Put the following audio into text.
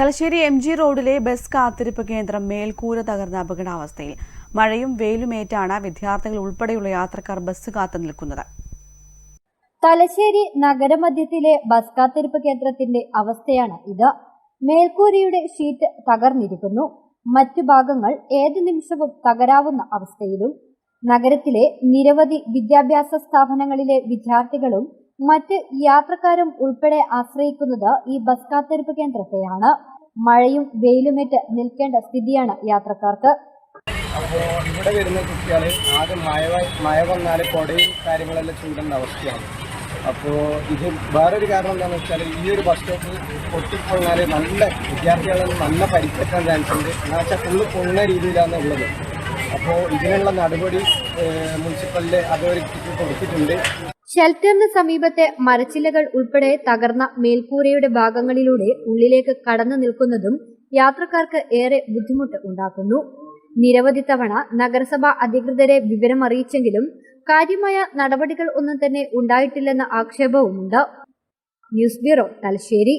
Thalassery M G റോഡിലെ bus കാത്തിരിപ്പ് കേന്ദ്രം മേൽക്കൂര തകർന്ന അപകടാവസ്ഥയിൽ മഴയും വെയിലുമേറ്റാണ് വിദ്യാർത്ഥികൾ ഉൾപ്പെടെയുള്ള യാത്രക്കാർ ബസ് കാത്തു നിൽക്കുന്നത്. തലശ്ശേരി നഗരമധ്യത്തിലെ ബസ് കാത്തിരിപ്പ് കേന്ദ്രത്തിന്റെ അവസ്ഥയാണ് ഇത്. മേൽക്കൂരയുടെ ഷീറ്റ് തകർന്നിരിക്കുന്നു. മറ്റു ഭാഗങ്ങൾ ഏത് നിമിഷവും തകരാവുന്ന അവസ്ഥയിലും നഗരത്തിലെ നിരവധി വിദ്യാഭ്യാസ സ്ഥാപനങ്ങളിലെ വിദ്യാർത്ഥികളും മറ്റ് യാത്രക്കാരും ഉൾപ്പെടെ ആശ്രയിക്കുന്നത് ഈ ബസ് കാത്തിരിപ്പ് കേന്ദ്രത്തെയാണ്. മഴയും വെയിലുമേറ്റ് നിൽക്കേണ്ട സ്ഥിതിയാണ് യാത്രക്കാർക്ക്. അപ്പോൾ ഇവിടെ വരുന്ന കുട്ടികൾ ആദ്യം മഴ മഴ വന്നാൽ കുടയും കാര്യങ്ങളെല്ലാം ചൂടുന്ന അവസ്ഥയാണ്. അപ്പോൾ ഇത് വേറൊരു കാരണം എന്താണെന്ന് വെച്ചാൽ ഈ ഒരു ബസ് സ്റ്റോപ്പ് പൊട്ടിപ്പൊളിഞ്ഞാൽ നല്ല വിദ്യാർത്ഥികളെ നല്ല പരിക്കേറ്റാൻ ചാൻസ് ഉണ്ട്. എന്നുവെച്ചാൽ ഫുള്ള് പൊണ്ണ രീതിയിലാണ് ഉള്ളത്. അപ്പോൾ ഇതിനുള്ള നടപടി മുനിസിപ്പലിന്റെ അതോറിറ്റിക്ക് കൊടുത്തിട്ടുണ്ട്. ഷെൽട്ടറിന് സമീപത്തെ മരച്ചില്ലകൾ ഉൾപ്പെടെ തകർന്ന മേൽക്കൂരയുടെ ഭാഗങ്ങളിലൂടെ ഉള്ളിലേക്ക് കടന്നു നിൽക്കുന്നതും യാത്രക്കാർക്ക് ഏറെ ബുദ്ധിമുട്ട് ഉണ്ടാക്കുന്നു. നിരവധി തവണ നഗരസഭാ അധികൃതരെ വിവരമറിയിച്ചെങ്കിലും കാര്യമായ നടപടികൾ ഒന്നും തന്നെ ഉണ്ടായിട്ടില്ലെന്ന ആക്ഷേപവുമുണ്ട്. News bureau Thalassery.